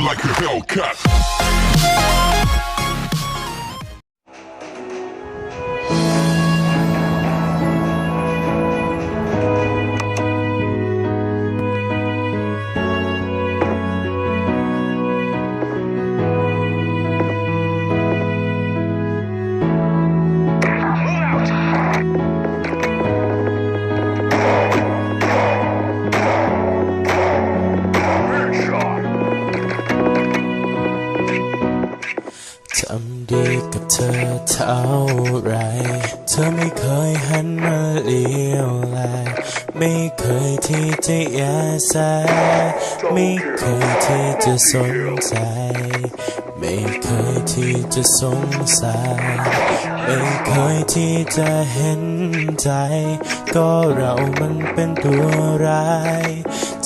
like a Hellcat. ทำดีกับเธอเท่าไร เธอไม่เคยหันมาเลี้ยวแลไม่เคยที่จะแยแสไม่เคยที่จะสนใจ ไม่เคยที่จะสงสัยไม่เคยที่จะเห็นใจ ก็เรามันเป็นตัวร้าย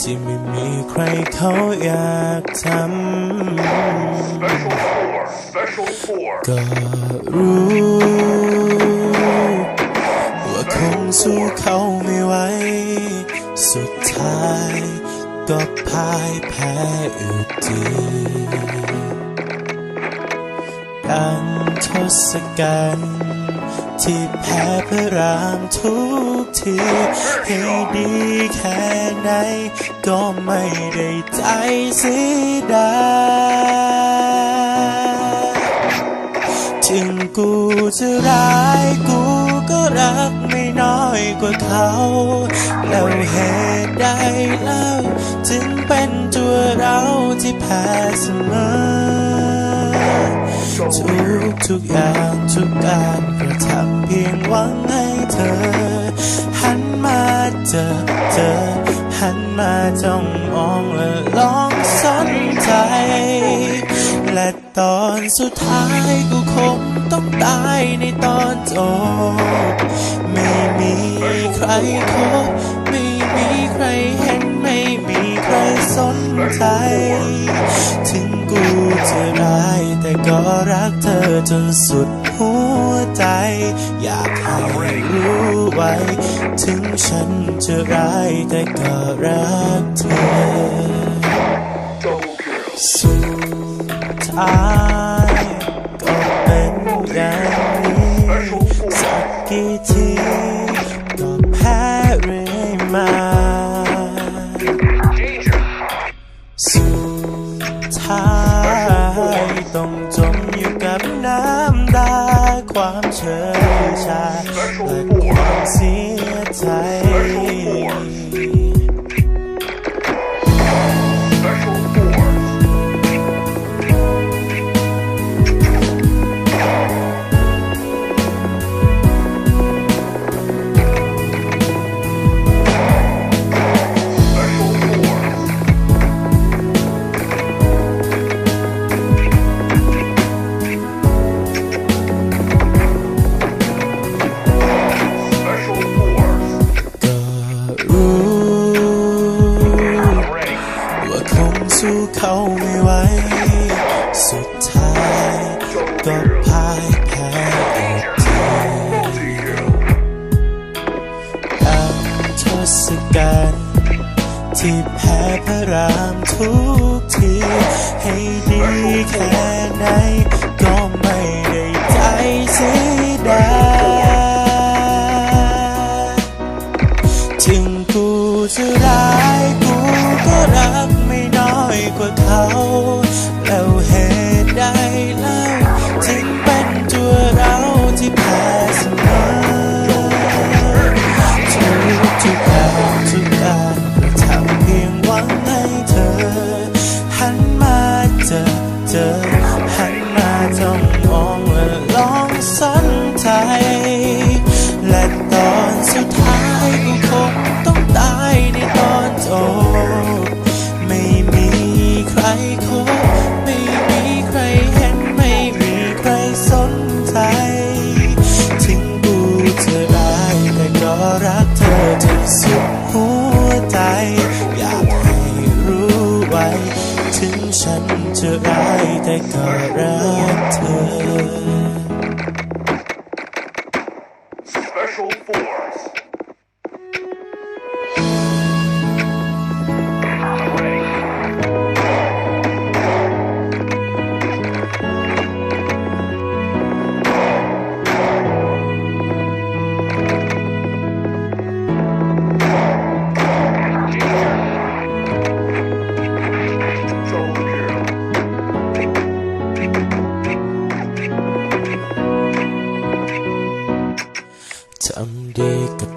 ที่ไม่มีใครเขาอยากทำก็รู้ ว่าคงสู้เขาไม่ไหว สุดท้ายก็พ่ายแพ้อยู่ดีดังทศกัณฐ์ ที่แพ้เพระรามทุกทีให้ดีแค่ไหน ก็ไม่ได้ใจเสียดายถึงกูจะร้ายกูก็รักไม่น้อยกว่าเขา แล้วเหตุใดเล่า จึงเป็นตัวเราที่แพ้เสมอ ทุกทุกอย่างทุกการกระทำเพียงหวังให้เธอ หันมาเจอเจอหันมาจ้องมองและลองสนใจ และตอนสุดท้ายกูคงต้องตายในตอนจบไม่มีใครคบไม่มีใครเห็นไม่มี สนใจ ถึงกูจะร้าย แต่ก็รักเธอจนสุดหัวใจ อยากให้รู้ไว้ ถึงฉันจะร้าย แต่ก็รักเธอ Double kill. สุดท้าย ความเชยชาและความเสียใจ ศกัณฐ์ที่แพ้พระรามทุกที ให้ดีแค่ไหน ก็ไม่ได้ใจเสียดายถึงกูจะร้ายกูก็รักไม่น้อยกว่าเขา ฉันจะ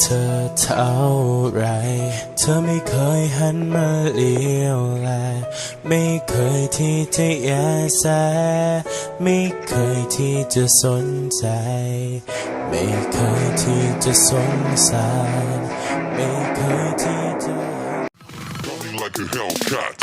เธอเท่าไร เธอไม่เคยหันมาเลี้ยวแล ไม่เคยที่จะแยแส ไม่เคยที่จะสนใจ ไม่เคยที่จะสงสาร ไม่เคยที่จะ Coming like a Hellcat.